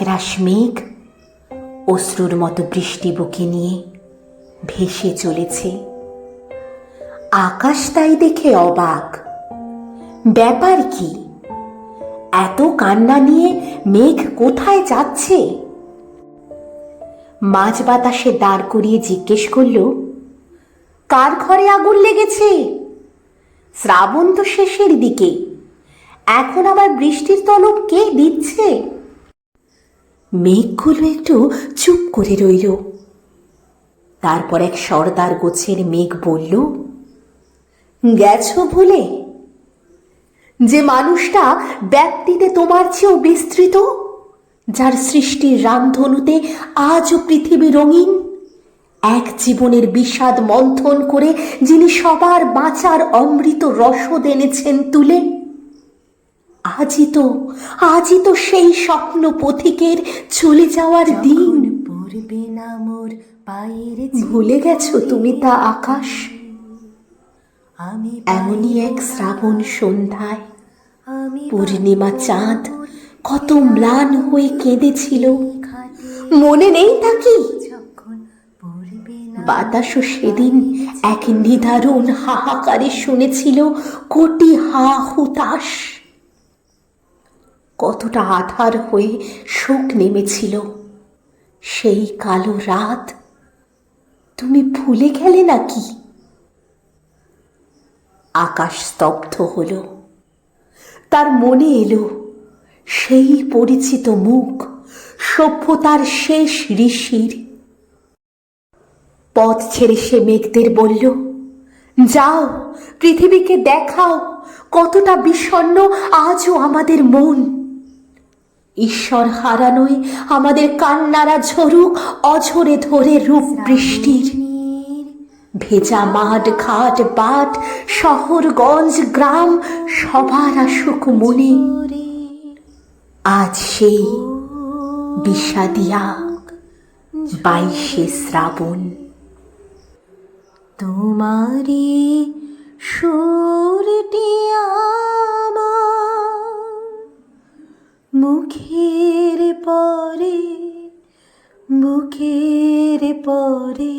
আকাশ মেঘ অশ্রুর মতো বৃষ্টি বুকে নিয়ে ভেসে চলেছে। আকাশ তাই দেখে অবাক। ব্যাপার কি? এত কান্না নিয়ে মেঘ কোথায় যাচ্ছে? মাঝ বাতাসে দাঁড় করিয়ে জিজ্ঞেস করল, কার ঘরে আগুন লেগেছে? শ্রাবণ তো শেষের দিকে। এখন আবার বৃষ্টির তলব কে দিচ্ছে? মেঘগুলো একটু চুপ করে রইল। তারপর এক সর্দার গোছের মেঘ বলল, গেছো ভুলে? যে মানুষটা ব্যক্তিতে তোমার চেয়েও বিস্তৃত, যার সৃষ্টির রামধনুতে আজও পৃথিবী রঙিন, এক জীবনের বিষাদ মন্থন করে যিনি সবার বাঁচার অমৃত রসদ এনেছেন তুলে আজই তো আজই তো সেই স্বপ্ন পথিকের চলে যাওয়ার দিন। পড়বে না মোর পায়ের ভুলে গেছো তুমি তা আকাশ? আমি এমনই এক শ্রাবণ সন্ধ্যায়। পূর্ণিমা চাঁদ কত ম্লান হয়ে কেঁদেছিল। মনে নেই তা কি? বাতাসও সেদিন এক নিদারুণ হাহাকারে শুনেছিল কোটি হা হুতাশ কতটা আধার হয়ে শোক নেমেছিল। সেই কালো রাত, তুমি ভুলে গেলে নাকি? আকাশ স্তব্ধ হলো। তার মনে এলো সেই পরিচিত মুখ, সভ্যতার শেষ ঋষির। পথ ছেড়ে সে মেঘদের বলল, যাও, পৃথিবীকে দেখাও, কতটা বিষণ্ণ আজও আমাদের মন। ঈশ্বর হারানোই আমাদের কান্নারা ঝরুক অঝরে ধরে রূপ বৃষ্টির। ভেজা মাঠ ঘাট বাট শহরগঞ্জ গ্রাম সবার আসুক মনে। আজ সেই বিষাদিয়া বাইশে শ্রাবণ। তোমারি সুরটি মুখের পরে বুকের পরে